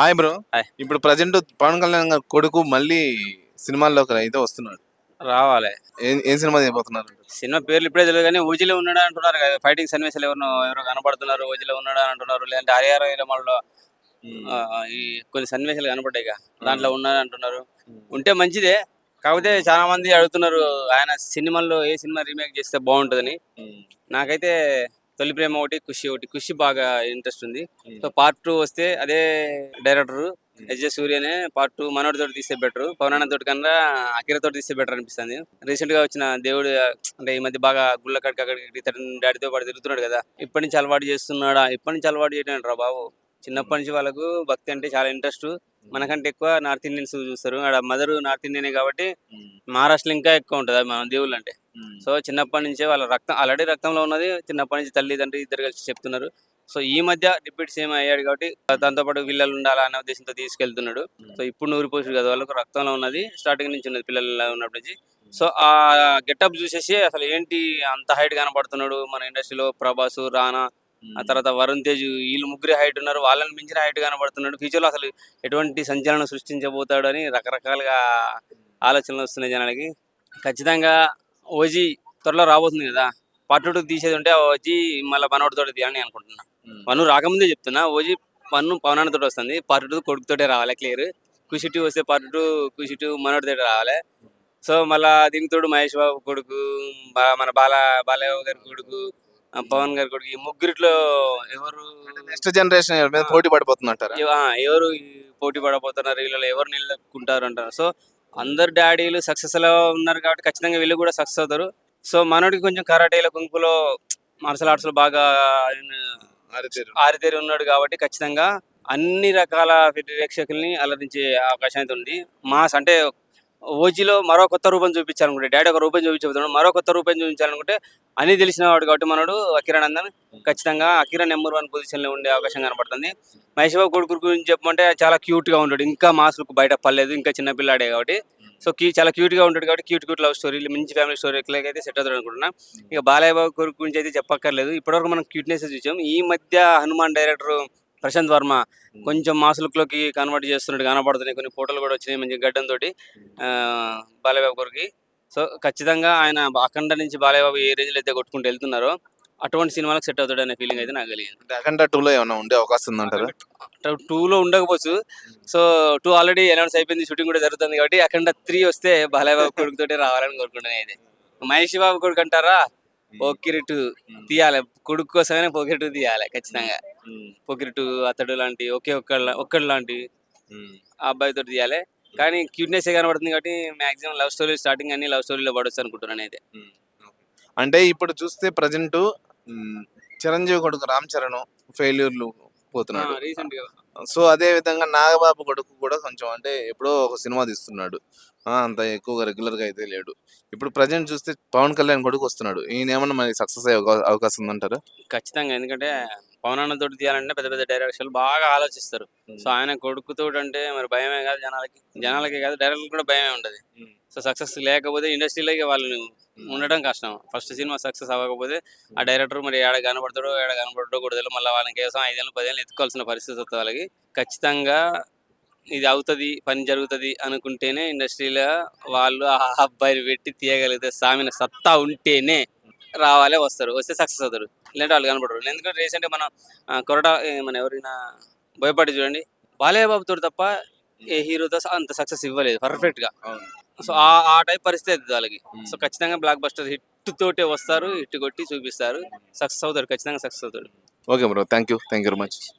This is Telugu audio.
Hi bro. హాయ్. ఇప్పుడు ప్రజెంట్ పవన్ కళ్యాణ్ గారి కొడుకు మళ్ళీ సినిమాల్లో అయితే వస్తున్నాడు. రావాలి. ఏం ఏం సినిమా చేయబోతున్నారు? సినిమా పేర్లు ఇప్పుడే తెలియదు కానీ ఊజిలో ఉన్నాడు అంటున్నారు కదా. ఫైటింగ్ సన్నివేశాలు ఎవరు ఎవరో కనపడుతున్నారు. ఊజిలో ఉన్నాడు అని అంటున్నారు. లేదంటే హరిహర వీరమల్లో ఈ కొన్ని సన్నివేశాలు కనపడ్డాయి ఇక. దాంట్లో ఉన్నాడు అంటున్నారు. ఉంటే మంచిదే. కాకపోతే చాలా మంది అడుగుతున్నారు ఆయన సినిమాల్లో ఏ సినిమా రీమేక్ చేస్తే బాగుంటుందని. నాకైతే తొలి ప్రేమ ఒకటి ఖుషి ఒకటి. ఖుషి బాగా ఇంట్రెస్ట్ ఉంది. సో పార్ట్ టూ వస్తే అదే డైరెక్టర్ ఎస్ జే సూర్యనే పార్ట్ టూ మనోడి తోటి తీస్తే బెటర్ పవనాన్న తోటి కన్నా అకిర తోటి తీస్తే బెటర్ అనిపిస్తుంది. రీసెంట్గా వచ్చిన దేవుడు అంటే ఈ మధ్య బాగా గుళ్ళ కడికి అక్కడికి డాడీతో పాటు తిరుగుతున్నాడు కదా. ఇప్పటి నుంచి అలవాటు చేస్తున్నాడా? ఇప్పటి నుంచి అలవాటు చేయడం రా బాబు? చిన్నప్పటి నుంచి వాళ్ళకు భక్తి అంటే చాలా ఇంట్రెస్ట్ మనకంటే ఎక్కువ నార్త్ ఇండియన్స్ చూస్తారు. ఆడ మదర్ నార్త్ ఇండియనే కాబట్టి మహారాష్ట్రలో ఇంకా ఎక్కువ ఉంటుంది. మన దేవుళ్ళు అంటే. సో చిన్నప్పటి నుంచే వాళ్ళ రక్తం ఆల్రెడీ రక్తంలో ఉన్నది చిన్నప్పటి నుంచి తల్లిదండ్రి ఇద్దరు కలిసి చెప్తున్నారు. సో ఈ మధ్య డిప్యూటీ సీఎం అయ్యాడు కాబట్టి దాంతో పాటు పిల్లలు ఉండాలా అనే ఉద్దేశంతో తీసుకెళ్తున్నాడు. సో ఇప్పుడు నూరు పోషుడు కదా వాళ్ళకు రక్తంలో ఉన్నది స్టార్టింగ్ నుంచి ఉన్నది పిల్లలు ఉన్నప్పటి నుంచి. సో ఆ గెటప్ చూసేసి అసలు ఏంటి అంత హైట్ కనపడుతున్నాడు మన ఇండస్ట్రీలో ప్రభాస్ రానా ఆ తర్వాత వరుణ్ తేజ్ వీళ్ళు ముగ్గురు హైట్ ఉన్నారు వాళ్ళని మించిన హైట్ కనబడుతున్నాడు ఫ్యూచర్లో అసలు ఎటువంటి సంచలనం సృష్టించబోతాడు అని రకరకాలుగా ఆలోచనలు వస్తున్నాయి జనాలకి. ఖచ్చితంగా ఓజీ త్వరలో రాబోతుంది కదా. పార్ట్ టూ తీసేది ఉంటే ఓజీ మళ్ళీ మనోడితో తీయాలని అనుకుంటున్నా. వన్ రాకముందే చెప్తున్నా ఓజీ వన్ పవనాన్నతో వస్తుంది. పార్ట్ టూ కొడుకుతోటే రావాలి క్లియర్ ఖుషి టూ వస్తే పార్ట్ టూ టూ మనోడితో రావాలి. సో మళ్ళా దీనికి తోడు మహేష్ బాబు కొడుకు బా- మన బాల బాలయ్య గారి కొడుకు పవన్ గారి కొడుకు ఈ ముగ్గురిట్లో ఎవరు నెక్స్ట్ జనరేషన్ మీద పోటీ ఆ, ఎవరు పోటీ పడబోతున్నారు వీళ్ళలో ఎవరు నిలదొక్కుంటారు అంటారు. సో అందరు డాడీలు సక్సెస్లో ఉన్నారు కాబట్టి ఖచ్చితంగా వీళ్ళు కూడా సక్సెస్ అవుతారు. సో మనోడికి కొంచెం కరాటేలో కుంకులో మార్షల్ ఆర్ట్స్లో బాగా ఆరితేరి ఉన్నాడు కాబట్టి ఖచ్చితంగా అన్ని రకాల ప్రేక్షకుల్ని అలరించే అవకాశం అయితే ఉంది. మాస్ అంటే ఓజీలో మరో కొత్త రూపం చూపించాలనుకుంటే డాడీ ఒక రూపం చూపించబోతున్నాడు మరో కొత్త రూపం చూపించాలనుకుంటే అన్ని తెలిసినవాడు కాబట్టి మనడు అకిరణ్ అందన్ ఖచ్చితంగా అకిరణ్ నెంబర్ వన్ పొజిషన్లో ఉండే అవకాశం కనపడుతుంది. మహేష్ బాబు కొడుకు గురించి చెప్పమంటే చాలా క్యూట్గా ఉంటాడు. ఇంకా మాస్ బయట పర్లేదు ఇంకా చిన్న పిల్లాడే కాబట్టి. సో క్యూ చాలా క్యూట్గా ఉంటాడు కాబట్టి క్యూట్ క్యూట్ లవ్ స్టోరీ మంచి ఫ్యామిలీ స్టోరీ అయితే సెట్ అవుతాడు అనుకుంటున్నా. ఇక బాలయ్య బాబు కొడుకు గురించి అయితే చెప్పక్కర్లేదు. ఇప్పటివరకు మనం క్యూట్నెస్ చూసాం. ఈ మధ్య హనుమాన్ డైరెక్టర్ ప్రశాంత్ వర్మ కొంచెం మాస్ లుక్లోకి కన్వర్ట్ చేస్తున్నాడు కనబడుతున్నాయి. కొన్ని ఫోటోలు కూడా వచ్చినాయి మంచి గడ్డంతో బాలయ్య బాబు కొడుకు సో ఖచ్చితంగా ఆయన అఖండ నుంచి బాలయ్య బాబు ఏ రేంజ్ అయితే కొట్టుకుంటూ వెళ్తున్నారో అటువంటి సినిమాలకు సెట్ అవుతాడు అనే ఫీలింగ్ అయితే నాకు కలిగింది. అఖండ టూ లో ఏమైనా ఉండే అవకాశం ఉందంటారా? టూ. లో ఉండకపోవచ్చు. సో టూ ఆల్రెడీ అనౌన్స్ అయిపోయింది షూటింగ్ కూడా జరుగుతుంది కాబట్టి అఖండ త్రీ వస్తే బాలయ్య బాబు కొడుకుతోటే రావాలని కోరుకుంటున్నాను అయితే మహేష్ బాబు కొడుకు అంటారా? పోకిరి టూ తీయాలి. కొడుకు కోసమైనా పోకిరి టూ తీయాలి ఖచ్చితంగా. పోకిరి టూ అతడు లాంటి ఒకే ఒక్క ఒక్కడు లాంటి ఆ అబ్బాయితో తీయాలి. కానీ క్యూట్నెస్ కనబడుతుంది కాబట్టి మాక్సిమం లవ్ స్టోరీ స్టార్టింగ్ అన్ని లవ్ స్టోరీలో పడవచ్చు అనుకుంటున్నాను అయితే అంటే ఇప్పుడు చూస్తే ప్రజెంట్ చిరంజీవి కొడుకు రామ్ చరణ్ ఫెయిల్యూర్లు పోతున్నాడు. రీసెంట్గా సో అదే విధంగా నాగబాబు కొడుకు కూడా కొంచెం అంటే ఎప్పుడో ఒక సినిమా తీస్తున్నాడు. అంత ఎక్కువగా రెగ్యులర్గా అయితే లేడు. ఇప్పుడు ప్రజెంట్ చూస్తే పవన్ కళ్యాణ్ కొడుకు వస్తున్నాడు. ఈయన ఏమన్నా మరి సక్సెస్ అయ్యే అవకా- అవకాశం ఉందంటారా? ఖచ్చితంగా. ఎందుకంటే పవనాన్న తోటి తీయాలంటే పెద్ద పెద్ద డైరెక్టర్లు బాగా ఆలోచిస్తారు. సో ఆయన కొడుకుతో అంటే మరి భయమే కాదు జనాలకి. జనాలకి కాదు డైరెక్టర్ కూడా భయమే ఉంటది. సో సక్సెస్ లేకపోతే ఇండస్ట్రీలోకి వాళ్ళని ఉండడం కష్టం. ఫస్ట్ సినిమా సక్సెస్ అవ్వకపోతే ఆ డైరెక్టర్ మరి ఏడ కనబడతాడో ఏడ కనబడటో కూడా తెలియదు. మళ్ళీ వాళ్ళకి కేసం ఐదేళ్ళు పదేళ్ళు ఎత్తుకోవాల్సిన పరిస్థితి వస్తుంది వాళ్ళకి ఖచ్చితంగా ఇది అవుతుంది పని జరుగుతుంది అనుకుంటేనే ఇండస్ట్రీలో వాళ్ళు ఆ అబ్బాయిని పెట్టి తీయగలిగితే సామిన సత్తా ఉంటేనే రావాలే వస్తారు. వస్తే సక్సెస్ అవుతారు. లేదంటే వాళ్ళు కనబడరు. ఎందుకంటే రీసెంట్ మనం ఆ, కొరట మన ఎవరైనా భయపడి చూడండి బాలయ్య బాబుతో తప్ప ఏ హీరోతో అంత సక్సెస్ ఇవ్వలేదు. పర్ఫెక్ట్గా సో ఆ ఆ టైప్ పరిస్థితి అవుతుంది వాళ్ళకి సో ఖచ్చితంగా బ్లాక్ బస్టర్ హిట్ తోటే వస్తారు హిట్ కొట్టి చూపిస్తారు. సక్సెస్ అవుతారు ఖచ్చితంగా సక్సెస్ అవుతాడు. Okay bro thank you thank you very much